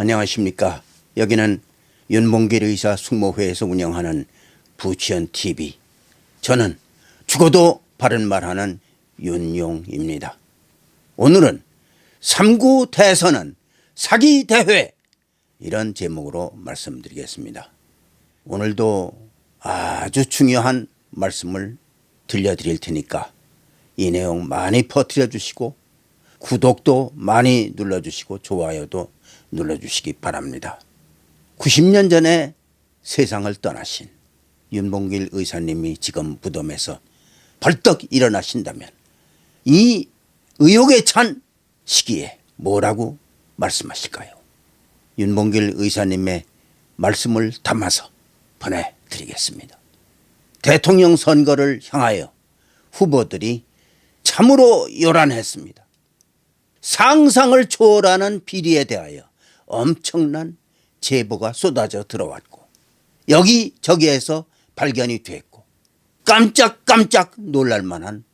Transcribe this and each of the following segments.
안녕하십니까. 여기는 윤봉길 의사 숙모회에서 운영하는 부치현 TV. 저는 죽어도 바른 말하는 윤용입니다. 오늘은 3구 대선은 사기 대회 이런 제목으로 말씀드리겠습니다. 오늘도 아주 중요한 말씀을 들려드릴 테니까 이 내용 많이 퍼뜨려 주시고 구독도 많이 눌러 주시고 좋아요도 눌러주시기 바랍니다. 90년 전에 세상을 떠나신 윤봉길 의사님이 지금 무덤에서 벌떡 일어나신다면 이 의혹에 찬 시기에 뭐라고 말씀하실까요? 윤봉길 의사님의 말씀을 담아서 보내드리겠습니다. 대통령 선거를 향하여 후보들이 참으로 요란했습니다. 상상을 초월하는 비리에 대하여 엄청난 제보가 쏟아져 들어왔고 여기 저기에서 발견이 됐고 깜짝깜짝 놀랄 만한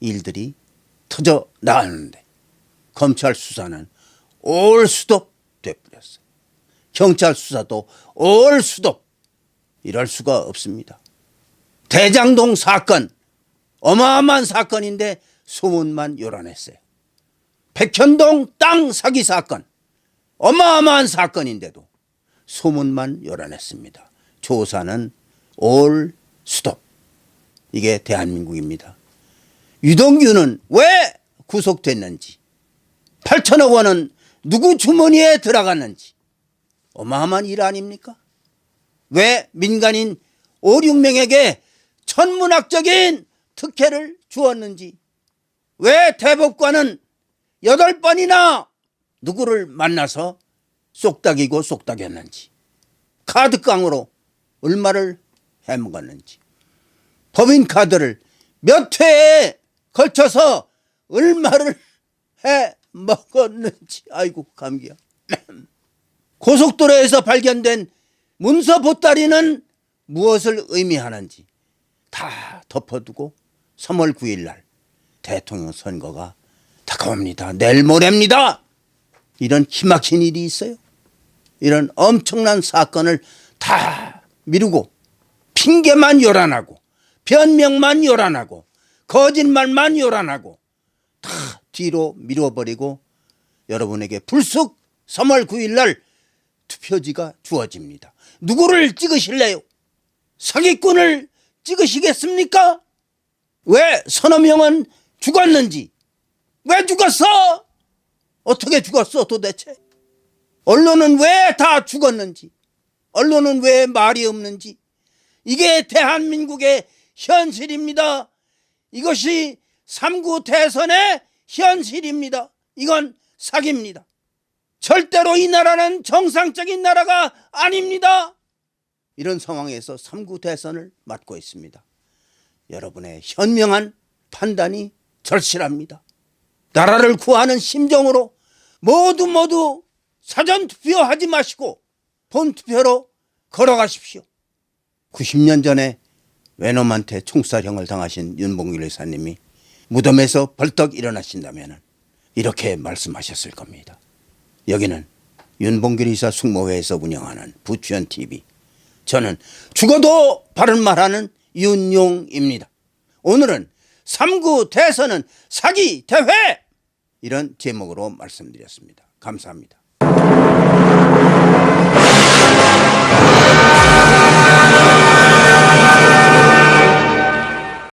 일들이 터져 나왔는데 검찰 수사는 올 수도 돼버렸어요. 경찰 수사도 올 수도 이럴 수가 없습니다. 대장동 사건 어마어마한 사건인데 소문만 요란했어요. 백현동 땅 사기 사건 어마어마한 사건인데도 소문만 요란했습니다. 조사는 올 수도 이게 대한민국입니다. 유동규는 왜 구속됐는지 8천억 원은 누구 주머니에 들어갔는지 어마어마한 일 아닙니까? 왜 민간인 5, 6명에게 천문학적인 특혜를 주었는지 왜 대법관은 여덟 번이나 누구를 만나서 쏙닥이고 쏙닥였는지 카드깡으로 얼마를 해먹었는지 법인카드를 몇 회에 걸쳐서 얼마를 해먹었는지. 아이고 감기야. 고속도로에서 발견된 문서 보따리는 무엇을 의미하는지 다 덮어두고 3월 9일 날 대통령 선거가 다가옵니다. 내일 모레입니다. 이런 기막힌 일이 있어요. 이런 엄청난 사건을 다 미루고 핑계만 요란하고 변명만 요란하고 거짓말만 요란하고 다 뒤로 미뤄버리고 여러분에게 불쑥 3월 9일 날 투표지가 주어집니다. 누구를 찍으실래요? 사기꾼을 찍으시겠습니까? 왜 서너 명은 죽었는지 왜 죽었어? 어떻게 죽었어 도대체? 언론은 왜 다 죽었는지 언론은 왜 말이 없는지 이게 대한민국의 현실입니다. 이것이 3구 대선의 현실입니다. 이건 사기입니다. 절대로 이 나라는 정상적인 나라가 아닙니다. 이런 상황에서 3구 대선을 맞고 있습니다. 여러분의 현명한 판단이 절실합니다. 나라를 구하는 심정으로 모두 모두 사전 투표하지 마시고 본 투표로 걸어가십시오. 90년 전에 외놈한테 총살형을 당하신 윤봉길 의사님이 무덤에서 벌떡 일어나신다면 이렇게 말씀하셨을 겁니다. 여기는 윤봉길 의사 숙모회에서 운영하는 부추현 TV. 저는 죽어도 바른 말하는 윤용입니다. 오늘은 3구 대선은 사기 대회! 이런 제목으로 말씀드렸습니다. 감사합니다.